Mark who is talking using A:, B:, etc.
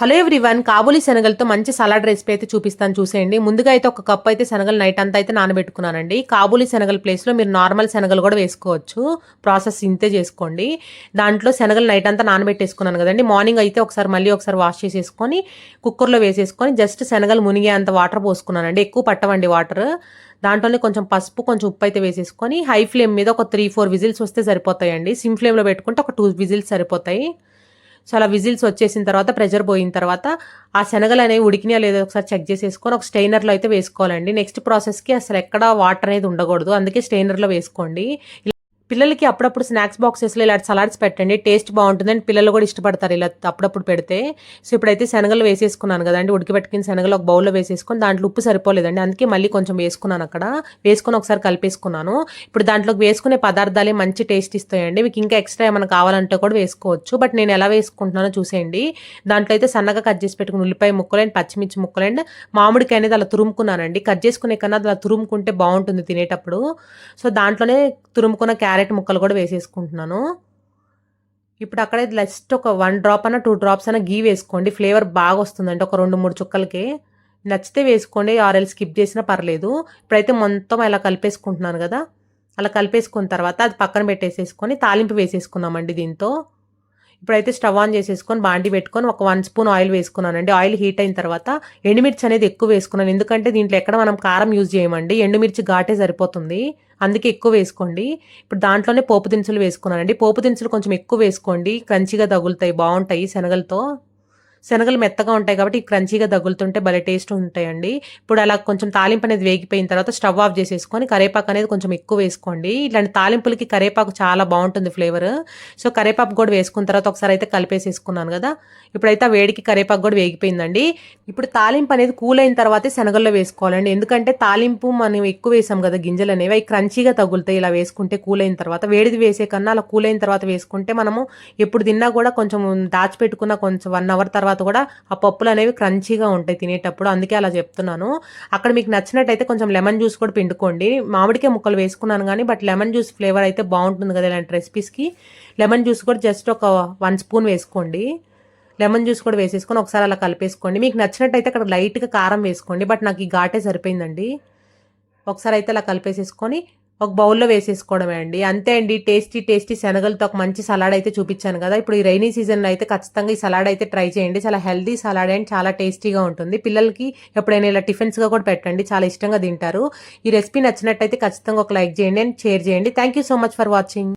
A: Hello everyone Kabuli శనగలతో మంచి salad recipe అయితే చూపిస్తాను చూసేయండి. ముందుగా అయితే ఒక కప్ అయితే శనగలు నైట్ అంతా అయితే నానబెట్టుకున్నానండి. కాబూలి శనగల ప్లేస్లో మీరు నార్మల్ శనగలు కూడా వేసుకోవచ్చు. ప్రాసెస్ ఇంతే చేసుకోండి. దాంట్లో శనగలు నైట్ అంతా నానబెట్టేసుకున్నాను కదండి. మార్నింగ్ అయితే ఒకసారి మళ్ళీ ఒకసారి వాష్ చేసేసుకొని కుక్కర్లో వేసేసుకొని జస్ట్ శనగలు మునిగే అంత వాటర్ పోసుకున్నానండి. ఎక్కువ పట్టవండి వాటర్ దాంట్లోనే కొంచెం పసుపు కొంచెం ఉప్పు అయితే వేసేసుకొని హై ఫ్లేమ్ మీద ఒక త్రీ ఫోర్ విజిల్స్ వస్తే సరిపోతాయండి. సిమ్ ఫ్లేమ్లో పెట్టుకుంటే ఒక టూ విజిల్స్ సరిపోతాయి. సో అలా విజిల్స్ వచ్చేసిన తర్వాత ప్రెషర్ పోయిన తర్వాత ఆ శనగలు అనేవి ఉడికినా లేదో ఒకసారి చెక్ చేసేసుకొని ఒక స్టెయినర్లో అయితే వేసుకోవాలండి. నెక్స్ట్ ప్రాసెస్కి అసలు ఎక్కడ వాటర్ అనేది ఉండకూడదు. అందుకే స్టెయినర్లో వేసుకోండి. పిల్లలకి అప్పుడప్పుడు స్నాక్స్ బాక్సెస్లో ఇలాంటి సలాడ్స్ పెట్టండి. టేస్ట్ బాగుంటుంది అండ్ పిల్లలు కూడా ఇష్టపడతారు ఇలా అప్పుడప్పుడు పెడితే. సో ఇప్పుడైతే శనగలు వేసేసుకున్నాను కదండి. ఉడికిపెట్టుకుని శనగలు ఒక బౌల్లో వేసేసుకొని దాంట్లో ఉప్పు సరిపోలేదండి. అందుకే మళ్ళీ కొంచెం వేసుకున్నాను అక్కడ. వేసుకొని ఒకసారి కలిపేసుకున్నాను. ఇప్పుడు దాంట్లోకి వేసుకునే పదార్థాలే మంచి టేస్ట్ ఇస్తాయండి. మీకు ఇంకా ఎక్స్ట్రా ఏమైనా కావాలంటే కూడా వేసుకోవచ్చు. బట్ నేను ఎలా వేసుకుంటున్నానో చూసేయండి. దాంట్లో అయితే సన్నగా కట్ చేసి పెట్టుకుని ఉల్లిపాయ ముక్కలు అండ్ పచ్చిమిర్చి ముక్కలు అండ్ మామిడికాయ అనేది అలా తురుముకున్నానండి. కట్ చేసుకునే కన్నా అలా తురుముకుంటే బాగుంటుంది తినేటప్పుడు. సో దాంట్లోనే తురుముకున్న క్యారెట్ క్యారెట్ ముక్కలు కూడా వేసేసుకుంటున్నాను. ఇప్పుడు అక్కడ జస్ట్ ఒక వన్ డ్రాప్ అన్న టూ డ్రాప్స్ అన్న గీ వేసుకోండి. ఫ్లేవర్ బాగా వస్తుందండి. ఒక రెండు మూడు చుక్కలకి. నచ్చితే వేసుకోండి ఆరెల్ స్కిప్ చేసినా పర్లేదు. ఇప్పుడైతే మొత్తం అలా కలిపేసుకుంటున్నాను కదా. అలా కలిపేసుకున్న తర్వాత అది పక్కన పెట్టేసేసుకొని తాలింపు వేసేసుకున్నామండి దీంతో. ఇప్పుడైతే స్టవ్ ఆన్ చేసేసుకొని బాండి పెట్టుకొని ఒక వన్ స్పూన్ ఆయిల్ వేసుకున్నానండి. ఆయిల్ హీట్ అయిన తర్వాత ఎండుమిర్చి అనేది ఎక్కువ వేసుకున్నాను. ఎందుకంటే దీంట్లో ఎక్కడ మనం కారం యూజ్ చేయమండి. ఎండుమిర్చి ఘాటే సరిపోతుంది. అందుకే ఎక్కువ వేసుకోండి. ఇప్పుడు దాంట్లోనే పోపు దినుసులు వేసుకున్నానండి. పోపు దినుసులు కొంచెం ఎక్కువ వేసుకోండి. క్రంచిగా తగులుతాయి బాగుంటాయి శనగలతో. శనగలు మెత్తగా ఉంటాయి కాబట్టి క్రంచీగా తగులుతుంటే భలే టేస్ట్ ఉంటాయండి. ఇప్పుడు అలా కొంచెం తాలింపు అనేది వేగిపోయిన తర్వాత స్టవ్ ఆఫ్ చేసేసుకొని కరేపాకు అనేది కొంచెం ఎక్కువ వేసుకోండి. ఇలాంటి తాలింపులకి కరేపాకు చాలా బాగుంటుంది ఫ్లేవర్. సో కరేపాకు కూడా వేసుకున్న తర్వాత ఒకసారి అయితే కలిపేసేసుకున్నాను కదా. ఇప్పుడైతే వేడికి కరేపాకు కూడా వేగిపోయిందండి. ఇప్పుడు తాలింపు అనేది కూల్ అయిన తర్వాతే శనగల్లో వేసుకోవాలండి. ఎందుకంటే తాలింపు మనం ఎక్కువ వేసాం కదా గింజలు అనేవి అవి క్రంచీగా తగులుతాయి ఇలా వేసుకుంటే కూల్ అయిన తర్వాత. వేడిది వేసే కన్నా అలా కూల్ అయిన తర్వాత వేసుకుంటే మనము ఎప్పుడు తిన్నా కూడా కొంచెం దాచిపెట్టుకున్న కొంచెం వన్ అవర్ తర్వాత తర్వాత కూడా ఆ పప్పులు అనేవి క్రంచీగా ఉంటాయి తినేటప్పుడు. అందుకే అలా చెప్తున్నాను. అక్కడ మీకు నచ్చినట్టయితే కొంచెం లెమన్ జ్యూస్ కూడా పిండుకోండి. మామిడికాయ ముక్కలు వేసుకున్నాను కానీ బట్ లెమన్ జ్యూస్ ఫ్లేవర్ అయితే బాగుంటుంది కదా ఇలాంటి రెసిపీస్కి. లెమన్ జ్యూస్ కూడా జస్ట్ ఒక వన్ స్పూన్ వేసుకోండి. లెమన్ జ్యూస్ కూడా వేసేసుకొని ఒకసారి అలా కలిపేసుకోండి. మీకు నచ్చినట్టయితే అక్కడ లైట్గా కారం వేసుకోండి బట్ నాకు ఈ ఘాటే సరిపోయిందండి. ఒకసారి అయితే అలా కలిపేసేసుకొని ఒక బౌల్లో వేసేసుకోవడమే అండి. అంతే అండి టేస్టీ టేస్టీ శనగలతో ఒక మంచి సలాడ్ అయితే చూపించాను కదా. ఇప్పుడు ఈ రైనీ సీజన్లో అయితే ఖచ్చితంగా ఈ సలాడ్ అయితే ట్రై చేయండి. చాలా హెల్దీ సలాడ్ అండ్ చాలా టేస్టీగా ఉంటుంది. పిల్లలకి ఎప్పుడైనా ఇలా టిఫిన్స్గా కూడా పెట్టండి. చాలా ఇష్టంగా తింటారు. ఈ రెసిపీ నచ్చినట్టయితే ఖచ్చితంగా ఒక లైక్ చేయండి అండ్ షేర్ చేయండి. Thank you so much for watching.